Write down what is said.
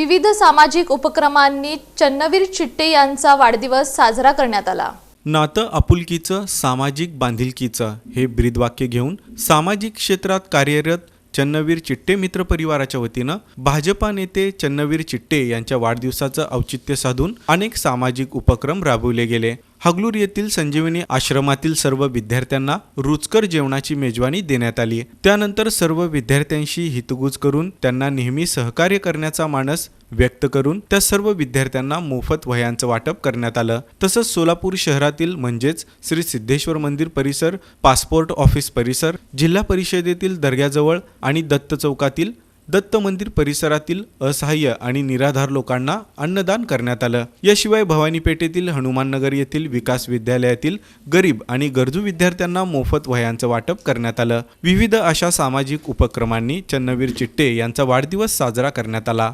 विविध सामाजिक उपक्रमांनी चन्नवीर चिट्टे यांचा वाढदिवस साजरा करण्यात आला. नातं आपुलकीचं सामाजिक बांधिलकीचं हे ब्रीदवाक्य घेऊन सामाजिक क्षेत्रात कार्यरत चन्नवीर चिट्टे मित्र परिवाराच्या वतीनं भाजपा नेते चन्नवीर चिट्टे यांच्या वाढदिवसाचं औचित्य साधून अनेक सामाजिक उपक्रम राबवले गेले. हगलूर येथील संजीवनी आश्रमातील सर्व विद्यार्थ्यांना रुचकर जेवणाची मेजवानी देण्यात आली त्यानंतर सर्व विद्यार्थ्यांशी हितगुज करून त्यांना नेहमी सहकार्य करण्याचा मानस व्यक्त करून त्या सर्व विद्यार्थ्यांना मोफत वह्यांचं वाटप करण्यात आलं. तसंच सोलापूर शहरातील म्हणजेच श्री सिद्धेश्वर मंदिर परिसर पासपोर्ट ऑफिस परिसर जिल्हा परिषदेतील दर्ग्याजवळ आणि दत्त चौकातील दत्त मंदिर परिसरातील असहाय्य आणि निराधार लोकांना अन्नदान करण्यात आलं. याशिवाय भवानी पेठेतील हनुमाननगर येथील विकास विद्यालयातील गरीब आणि गरजू विद्यार्थ्यांना मोफत वह्यांचं वाटप करण्यात आलं. विविध अशा सामाजिक उपक्रमांनी चन्नवीर चिट्टे यांचा वाढदिवस साजरा करण्यात आला.